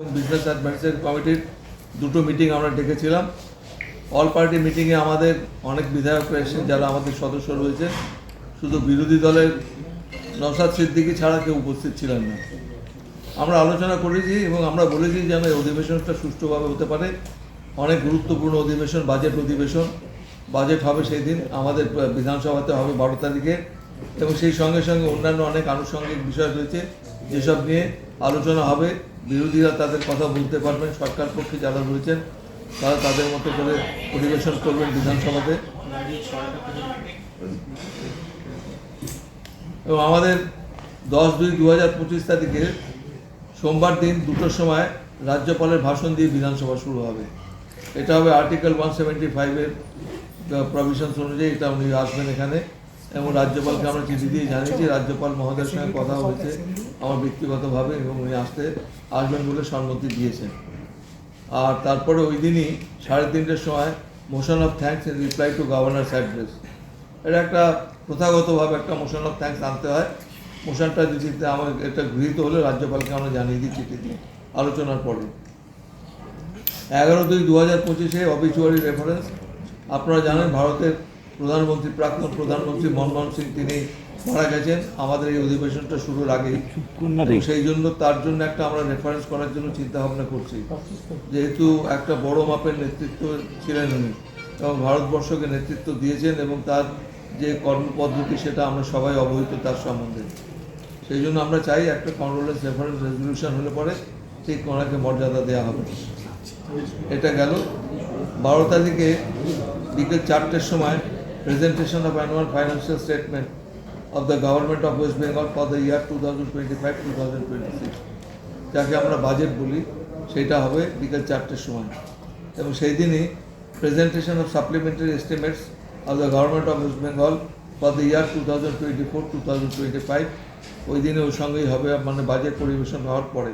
Business advisory কমিটির দুটো meeting আমরা ডেকেছিলাম। অল পার্টি মিটিংয়ে আমাদের অনেক বিধায়ক এসেছেন, যারা আমাদের সদস্য রয়েছে। শুধু বিরোধী দলের নসাদ সিদ্দিকি ছাড়া কেউ উপস্থিত ছিলেন না। আমরা আলোচনা করেছি এবং আমরা বলেছি যেন এই অধিবেশনটা সুষ্ঠুভাবে হতে পারে। অনেক গুরুত্বপূর্ণ অধিবেশন, বাজেট অধিবেশন। বাজেট হবে সেই দিন, আমাদের বিধানসভাতে হবে বারো তারিখে। এবং সেই সঙ্গে সঙ্গে অন্যান্য অনেক আনুষঙ্গিক বিষয় রয়েছে, যেসব নিয়ে আলোচনা হবে। বিরোধীরা তাদের কথা বলতে পারবেন, সরকার পক্ষে যারা রয়েছেন, তারা তাদের মতো করে পরিবেশন করবেন বিধানসভাতে। এবং আমাদের দশ দুই দু হাজার পঁচিশ তারিখে সোমবার দিন দুটোর সময় রাজ্যপালের ভাষণ দিয়ে বিধানসভা শুরু হবে। এটা হবে আর্টিকেল ওয়ান সেভেন্টি ফাইভের প্রভিশনস অনুযায়ী এটা উনি আসবেন এখানে। এবং রাজ্যপালকে আমরা চিঠি দিয়ে জানিয়েছি, রাজ্যপাল মহোদয়ের সঙ্গে কথা হয়েছে আমার ব্যক্তিগতভাবে এবং উনি আসতে আসবেন বলে সম্মতি দিয়েছেন। আর তারপরে ওই দিনই সাড়ে তিনটের সময় motion of thanks in reply to governor's address এটা একটা প্রথাগতভাবে একটা মোশন অফ থ্যাঙ্কস আনতে হয়। মোশনটা যদি আমার এটা গৃহীত হলে রাজ্যপালকে আমরা জানিয়ে দিই চিঠি দিয়ে। আলোচনার পরে। এগারো দুই দু হাজার পঁচিশে অবিচুয়ারি রেফারেন্স আপনারা জানেন ভারতের প্রধানমন্ত্রী, প্রাক্তন প্রধানমন্ত্রী মনমোহন সিং, তিনি মারা গেছেন। আমাদের এই অধিবেশনটা শুরুর আগে। সেই জন্য তার জন্য একটা আমরা রেফারেন্স করার জন্য চিন্তা ভাবনা করছি। যেহেতু একটা বড় মাপের নেতৃত্ব ছিলেন উনি। এবং ভারতবর্ষকে নেতৃত্ব দিয়েছেন এবং তার যে কর্মপদ্ধতি সেটা আমরা সবাই অবহিত তার সম্বন্ধে। সেই জন্য আমরা চাই একটা কন্ট্রোলেন্স রেফারেন্স রেজলিউশন হলে পরে ঠিক ওনাকে মর্যাদা দেওয়া হবে। এটা গেল। বারো তারিখে বিকেল চারটের সময় presentation of annual financial statement of the government of West Bengal for the year two thousand twenty five two thousand twenty six যাকে আমরা বাজেট বলি, সেটা হবে বিকেল চারটের সময়। এবং সেই দিনই presentation of supplementary estimates of the government of West Bengal for the year two thousand twenty four two thousand twenty five ওই দিনে ওর সঙ্গেই হবে মানে বাজেট পরিবেশন হওয়ার পরে।